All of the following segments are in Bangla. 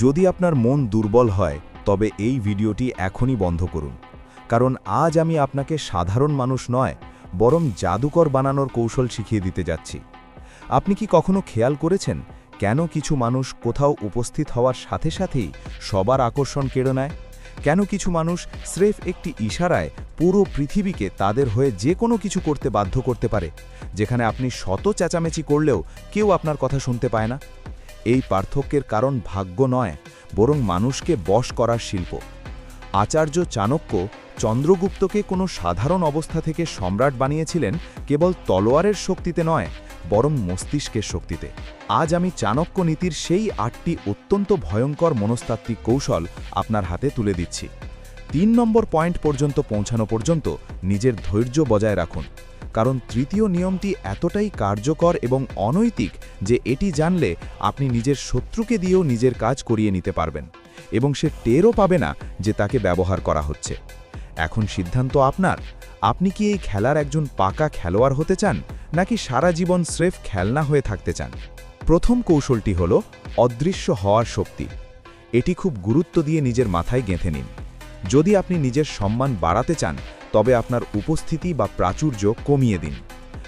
যদি আপনার মন দুর্বল হয়, তবে এই ভিডিওটি এখনই বন্ধ করুন। কারণ আজ আমি আপনাকে সাধারণ মানুষ নয়, বরং জাদুকর বানানোর কৌশল শিখিয়ে দিতে যাচ্ছি। আপনি কি কখনো খেয়াল করেছেন, কেন কিছু মানুষ কোথাও উপস্থিত হওয়ার সাথে সাথেই সবার আকর্ষণ কেড়ে নেয়? কেন কিছু মানুষ স্রেফ একটি ইশারায় পুরো পৃথিবীকে তাদের হয়ে যে কোনো কিছু করতে বাধ্য করতে পারে, যেখানে আপনি শত চেঁচামেচি করলেও কেউ আপনার কথা শুনতে পায় না? এই পার্থক্যের কারণ ভাগ্য নয়, বরং মানুষকে বশ করার শিল্প। আচার্য চাণক্য চন্দ্রগুপ্তকে কোনো সাধারণ অবস্থা থেকে সম্রাট বানিয়েছিলেন কেবল তলোয়ারের শক্তিতে নয়, বরং মস্তিষ্কের শক্তিতে। আজ আমি চাণক্য নীতির সেই আটটি অত্যন্ত ভয়ঙ্কর মনস্তাত্ত্বিক কৌশল আপনার হাতে তুলে দিচ্ছি। তিন নম্বর পয়েন্ট পর্যন্ত পৌঁছানো পর্যন্ত নিজের ধৈর্য বজায় রাখুন। কারণ তৃতীয় নিয়মটি এতটাই কার্যকর এবং অনৈতিক যে এটি জানলে আপনি নিজের শত্রুকে দিয়েও নিজের কাজ করিয়ে নিতে পারবেন এবং সে টেরও পাবে না যে তাকে ব্যবহার করা হচ্ছে। এখন সিদ্ধান্ত আপনার। আপনি কি এই খেলার একজন পাকা খেলোয়াড় হতে চান, নাকি সারা জীবন স্রেফ খেলনা হয়ে থাকতে চান? প্রথম কৌশলটি হল অদৃশ্য হওয়ার শক্তি। এটি খুব গুরুত্ব দিয়ে নিজের মাথায় গেঁথে নিন। যদি আপনি নিজের সম্মান বাড়াতে চান তবে আপনার উপস্থিতি বা প্রাচুর্য কমিয়ে দিন।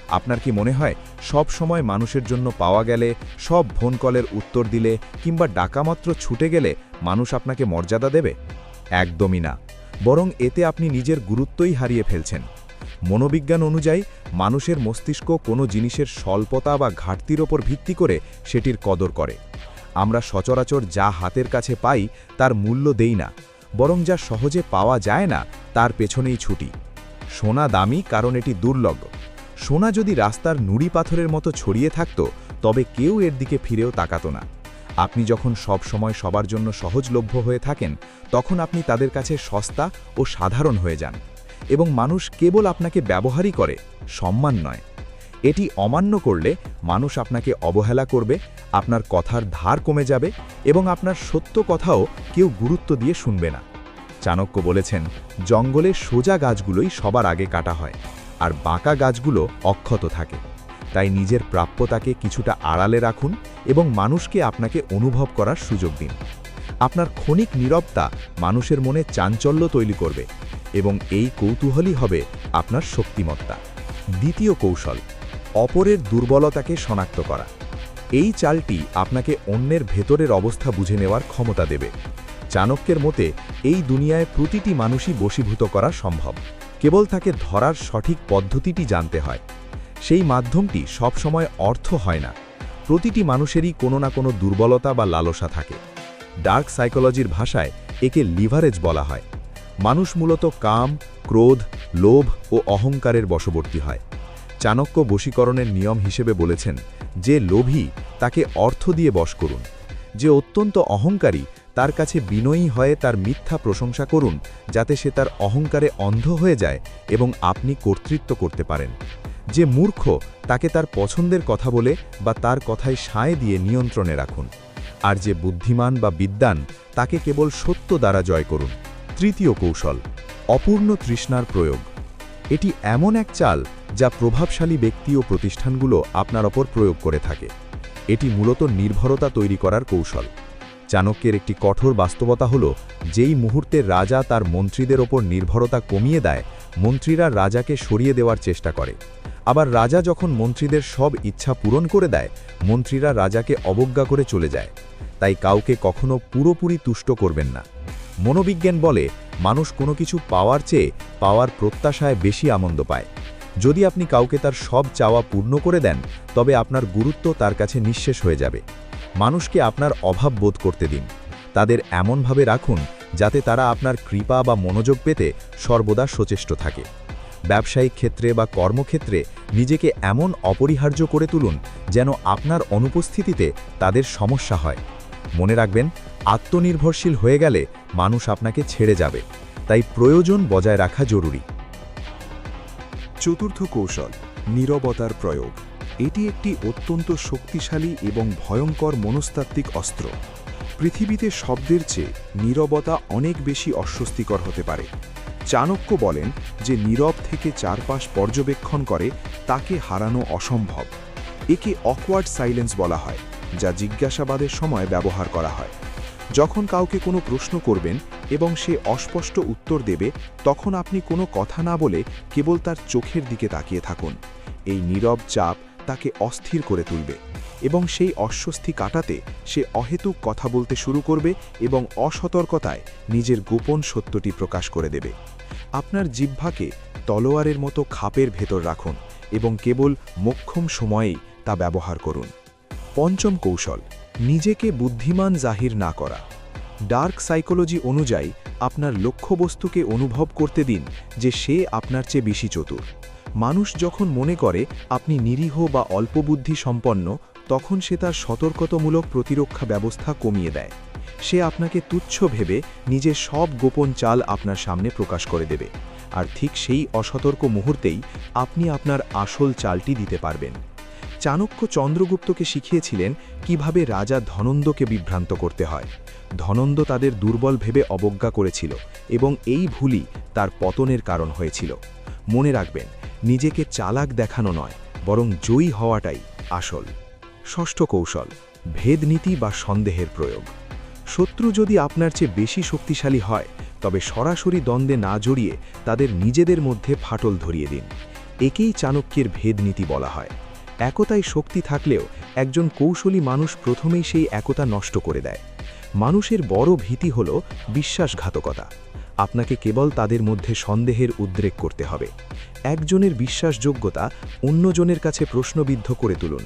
আপনার কি মনে হয়, সব সময় মানুষের জন্য পাওয়া গেলে, সব ফোন কলের উত্তর দিলে কিংবা ডাকামাত্র ছুটে গেলে মানুষ আপনাকে মর্যাদা দেবে? একদমই না। বরং এতে আপনি নিজের গুরুত্বই হারিয়ে ফেলছেন। মনোবিজ্ঞান অনুযায়ী, মানুষের মস্তিষ্ক কোনো জিনিসের স্বল্পতা বা ঘাটতির ওপর ভিত্তি করে সেটির কদর করে। আমরা সচরাচর যা হাতের কাছে পাই, তার মূল্য দেই না, বরং যা সহজে পাওয়া যায় না তার পেছনেই ছুটি। সোনা দামি কারণ এটি দুর্লভ। সোনা যদি রাস্তার নুড়ি পাথরের মতো ছড়িয়ে থাকত, তবে কেউ এর দিকে ফিরেও তাকাত না। আপনি যখন সব সময় সবার জন্য সহজলভ্য হয়ে থাকেন, তখন আপনি তাদের কাছে সস্তা ও সাধারণ হয়ে যান। এবং মানুষ কেবল আপনাকে ব্যবহারই করে, সম্মান নয়। এটি অমান্য করলে মানুষ আপনাকে অবহেলা করবে, আপনার কথার ধার কমে যাবে এবং আপনার সত্য কথাও কেউ গুরুত্ব দিয়ে শুনবে না। চাণক্য বলেছেন, জঙ্গলে সোজা গাছগুলোই সবার আগে কাটা হয়, আর বাঁকা গাছগুলো অক্ষত থাকে। তাই নিজের প্রাপ্যতাকে কিছুটা আড়ালে রাখুন এবং মানুষকে আপনাকে অনুভব করার সুযোগ দিন। আপনার ক্ষণিক নীরবতা মানুষের মনে চাঞ্চল্য তৈরি করবে এবং এই কৌতূহলই হবে আপনার শক্তিমত্তা। দ্বিতীয় কৌশল, অপরের দুর্বলতাকে শনাক্ত করা। এই চালটি আপনাকে অন্যের ভেতরের অবস্থা বুঝে নেওয়ার ক্ষমতা দেবে। চাণক্যের মতে, এই দুনিয়ায় প্রতিটি মানুষই বশীভূত করা সম্ভব। কেবল তাকে ধরার সঠিক পদ্ধতিটি জানতে হয়। সেই মাধ্যমটি সবসময় অর্থ হয় না। প্রতিটি মানুষেরই কোনো না কোনো দুর্বলতা বা লালসা থাকে। ডার্ক সাইকোলজির ভাষায় একে লিভারেজ বলা হয়। মানুষ মূলত কাম, ক্রোধ, লোভ ও অহংকারের বশবর্তী হয়। চাণক্য বশীকরণের নিয়ম হিসেবে বলেছেন যে, লোভী তাকে অর্থ দিয়ে বশ করুন। যে অত্যন্ত অহংকারী তার কাছে বিনয়ী হয়ে তার মিথ্যা প্রশংসা করুন, যাতে সে তার অহংকারে অন্ধ হয়ে যায় এবং আপনি কর্তৃত্ব করতে পারেন। যে মূর্খ, তাকে তার পছন্দের কথা বলে বা তার কথায় সায় দিয়ে নিয়ন্ত্রণে রাখুন। আর যে বুদ্ধিমান বা বিদ্যান তাকে কেবল সত্য দ্বারা জয় করুন। তৃতীয় কৌশল, অপূর্ণ তৃষ্ণার প্রয়োগ। এটি এমন এক চাল যা প্রভাবশালী ব্যক্তি ও প্রতিষ্ঠানগুলো আপনার ওপর প্রয়োগ করে থাকে। এটি মূলত নির্ভরতা তৈরি করার কৌশল। চাণক্যের একটি কঠোর বাস্তবতা হল, যেই মুহূর্তে রাজা তার মন্ত্রীদের ওপর নির্ভরতা কমিয়ে দেয়, মন্ত্রীরা রাজাকে সরিয়ে দেওয়ার চেষ্টা করে। আবার রাজা যখন মন্ত্রীদের সব ইচ্ছা পূরণ করে দেয়, মন্ত্রীরা রাজাকে অবজ্ঞা করে চলে যায়। তাই কাউকে কখনো পুরোপুরি তুষ্ট করবেন না। মনোবিজ্ঞান বলে, মানুষ কোনো কিছু পাওয়ার চেয়ে পাওয়ার প্রত্যাশায় বেশি আনন্দ পায়। যদি আপনি কাউকে তার সব চাওয়া পূর্ণ করে দেন, তবে আপনার গুরুত্ব তার কাছে নিঃশেষ হয়ে যাবে। মানুষকে আপনার অভাব বোধ করতে দিন। তাদের এমনভাবে রাখুন যাতে তারা আপনার কৃপা বা মনোযোগ পেতে সর্বদা সচেষ্ট থাকে। ব্যবসায়িক ক্ষেত্রে বা কর্মক্ষেত্রে নিজেকে এমন অপরিহার্য করে তুলুন যেন আপনার অনুপস্থিতিতে তাদের সমস্যা হয়। মনে রাখবেন, আত্মনির্ভরশীল হয়ে গেলে মানুষ আপনাকে ছেড়ে যাবে। তাই প্রয়োজন বজায় রাখা জরুরি। চতুর্থ কৌশল, নীরবতার প্রয়োগ। এটি একটি অত্যন্ত শক্তিশালী এবং ভয়ঙ্কর মনস্তাত্ত্বিক অস্ত্র। পৃথিবীতে শব্দের চেয়ে নীরবতা অনেক বেশি অস্বস্তিকর হতে পারে। চাণক্য বলেন যে নীরব থেকে চারপাশ পর্যবেক্ষণ করে তাকে হারানো অসম্ভব। একে অকওয়ার্ড সাইলেন্স বলা হয়, যা জিজ্ঞাসাবাদের সময় ব্যবহার করা হয়। যখন কাউকে কোনো প্রশ্ন করবেন এবং সে অস্পষ্ট উত্তর দেবে, তখন আপনি কোনো কথা না বলে কেবল তার চোখের দিকে তাকিয়ে থাকুন। এই নীরব চাপ তাকে অস্থির করে তুলবে এবং সেই অস্বস্তি কাটাতে সে অহেতুক কথা বলতে শুরু করবে এবং অসতর্কতায় নিজের গোপন সত্যটি প্রকাশ করে দেবে। আপনার জিহ্বাকে তলোয়ারের মতো খাপের ভেতর রাখুন এবং কেবল মোক্ষম সময়েই তা ব্যবহার করুন। পঞ্চম কৌশল, নিজেকে বুদ্ধিমান জাহির না করা। ডার্ক সাইকোলজি অনুযায়ী, আপনার লক্ষ্যবস্তুকে অনুভব করতে দিন যে সে আপনার চেয়ে বেশি চতুর। মানুষ যখন মনে করে আপনি নিরীহ বা অল্পবুদ্ধি সম্পন্ন, তখন সে তার সতর্কতামূলক প্রতিরক্ষা ব্যবস্থা কমিয়ে দেয়। সে আপনাকে তুচ্ছ ভেবে নিজের সব গোপন চাল আপনার সামনে প্রকাশ করে দেবে। আর ঠিক সেই অসতর্ক মুহূর্তেই আপনি আপনার আসল চালটি দিতে পারবেন। চাণক্য চন্দ্রগুপ্তকে শিখিয়েছিলেন কীভাবে রাজা ধনন্দকে বিভ্রান্ত করতে হয়। ধনন্দ তাদের দুর্বল ভেবে অবজ্ঞা করেছিল এবং এই ভুলই তার পতনের কারণ হয়েছিল। মনে রাখবেন নিজেকে চালাক দেখানো নয়, বরং জয়ী হওয়াটাই আসল। ষষ্ঠ কৌশল, ভেদনীতি বা সন্দেহের প্রয়োগ। শত্রু যদি আপনার চেয়ে বেশি শক্তিশালী হয়, তবে সরাসরি দ্বন্দ্বে না জড়িয়ে তাদের নিজেদের মধ্যে ফাটল ধরিয়ে দিন। একেই চাণক্যের ভেদনীতি বলা হয়। একতায় শক্তি থাকলেও একজন কৌশলী মানুষ প্রথমেই সেই একতা নষ্ট করে দেয়। মানুষের বড় ভীতি হল বিশ্বাসঘাতকতা। আপনাকে কেবল তাদের মধ্যে সন্দেহের উদ্রেক করতে হবে। একজনের বিশ্বাসযোগ্যতা অন্যজনের কাছে প্রশ্নবিদ্ধ করে তুলুন।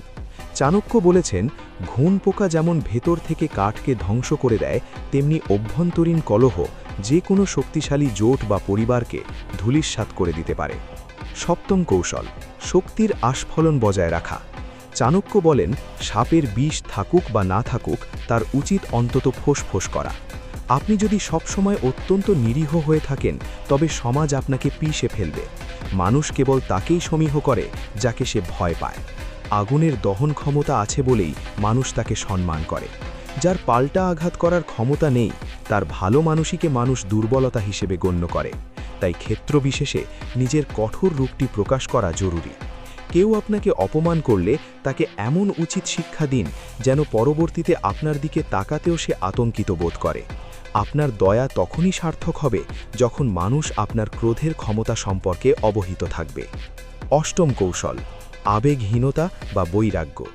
চাণক্য বলেছেন, ঘুণ পোকা যেমন ভেতর থেকে কাঠকে ধ্বংস করে দেয়, তেমনি অভ্যন্তরীণ কলহ যে কোনো শক্তিশালী জোট বা পরিবারকে ধূলিস্বাত করে দিতে পারে। সপ্তম কৌশল, শক্তির আস্ফলন বজায় রাখা। চাণক্য বলেন, সাপের বিষ থাকুক বা না থাকুক, তার উচিত অন্তত ফোঁস ফোঁস করা। আপনি যদি সবসময় অত্যন্ত নিরীহ হয়ে থাকেন, তবে সমাজ আপনাকে পিষে ফেলবে। মানুষ কেবল তাকেই সমীহ করে, যাকে সে ভয় পায়। আগুনের দহন ক্ষমতা আছে বলেই মানুষ তাকে সম্মান করে। যার পাল্টা আঘাত করার ক্ষমতা নেই, তার ভালো মানুষীকে মানুষ দুর্বলতা হিসেবে গণ্য করে। তাই ক্ষেত্র বিশেষে নিজের কঠোর রূপটি প্রকাশ করা জরুরি। কেউ আপনাকে অপমান করলে তাকে এমন উচিত শিক্ষা দিন, যেন পরবর্তীতে আপনার দিকে তাকাতেও সে আতঙ্কিত বোধ করে। আপনার দয়া তখনই সার্থক হবে যখন মানুষ আপনার ক্রোধের ক্ষমতা সম্পর্কে অবহিত থাকবে। অষ্টম কৌশল, আবেগহীনতা বা বৈরাগ্য।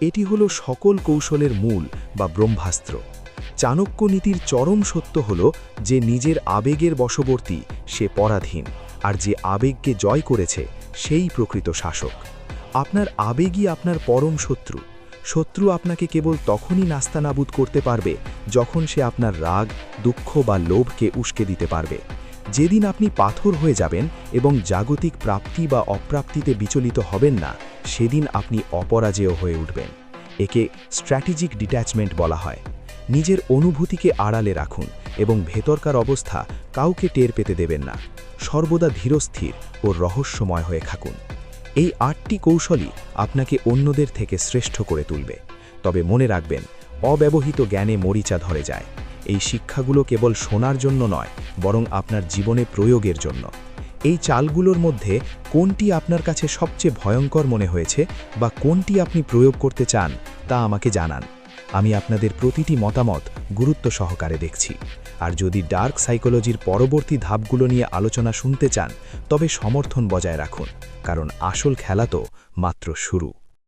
এটি হল সকল কৌশলের মূল বা ব্রহ্মাস্ত্র। চাণক্য নীতির চরম সত্য হল যে নিজের আবেগের বশবর্তী, সে পরাধীন, আর যে আবেগকে জয় করেছে, সেই প্রকৃত শাসক। আপনার আবেগই আপনার পরম শত্রু। শত্রু আপনাকে কেবল তখনই নাস্তানাবুদ করতে পারবে যখন সে আপনার রাগ, দুঃখ বা লোভকে উস্কে দিতে পারবে। যেদিন আপনি পাথর হয়ে যাবেন এবং জাগতিক প্রাপ্তি বা অপ্রাপ্তিতে বিচলিত হবেন না, সেদিন আপনি অপরাজেয় হয়ে উঠবেন। একে স্ট্র্যাটেজিক ডিট্যাচমেন্ট বলা হয়। নিজের অনুভূতিকে আড়ালে রাখুন এবং ভেতরকার অবস্থা কাউকে টের পেতে দেবেন না। সর্বদা ধীরস্থির ও রহস্যময় হয়ে থাকুন। এই আটটি কৌশলই আপনাকে অন্যদের থেকে শ্রেষ্ঠ করে তুলবে। তবে মনে রাখবেন, অব্যবহৃত জ্ঞানে মরিচা ধরে যায়। এই শিক্ষাগুলো কেবল শোনার জন্য নয়, বরং আপনার জীবনে প্রয়োগের জন্য। এই চালগুলোর মধ্যে কোনটি আপনার কাছে সবচেয়ে ভয়ঙ্কর মনে হয়েছে বা কোনটি আপনি প্রয়োগ করতে চান তা আমাকে জানান। আমি আপনাদের প্রতিটি মতামত গুরুত্ব সহকারে দেখছি। আর যদি ডার্ক সাইকোলজির পরবর্তী ধাপগুলো নিয়ে আলোচনা শুনতে চান, তবে সমর্থন বজায় রাখুন, কারণ আসল খেলা তো মাত্র শুরু।